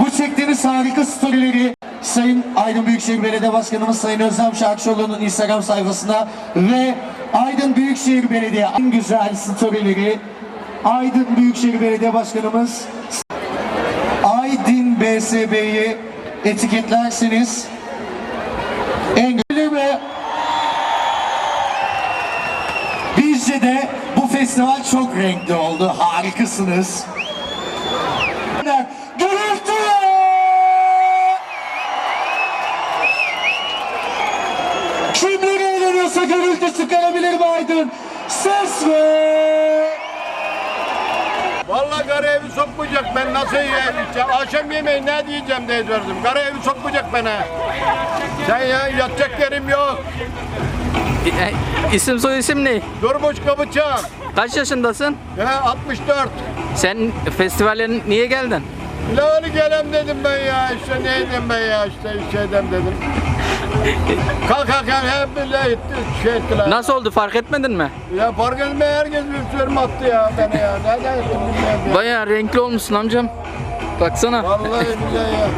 Bu çektiğiniz harika storyleri Sayın Aydın Büyükşehir Belediye Başkanımız Sayın Özlem Şarkışoğlu'nun Instagram sayfasına ve Aydın Büyükşehir Belediye en güzel storyleri Aydın Büyükşehir Belediye Başkanımız Aydın BSB'yi etiketlersiniz. En güzel ve Bizce de bu festival çok renkli oldu. Harikasınız. Eğleniyorsa gürültü çıkarabilir mi Aydın? Ses ve... Vallahi evi sokmayacak ben nasıl yiyeceğim? Akşam yemeği ne diyeceğim diye sordum. Evi sokmayacak bana. Sen ya yatacak yerim yok. E, İsim soy isim ne? Durmuş kapıçam. Kaç yaşındasın? Ya 64. Sen festivale niye geldin? Lali gelem dedim ben ya işte neydim ben ya işte şeyden dedim. Kalk kalk kalk hep etti, şey ettiler. Nasıl oldu fark etmedin mi? Ya fark etme herkes bir sürüm attı ya beni ya. Nereden ettim bilmiyorum ya. Bayağı renkli olmuşsun amcam. Baksana. Vallahi billahi ya.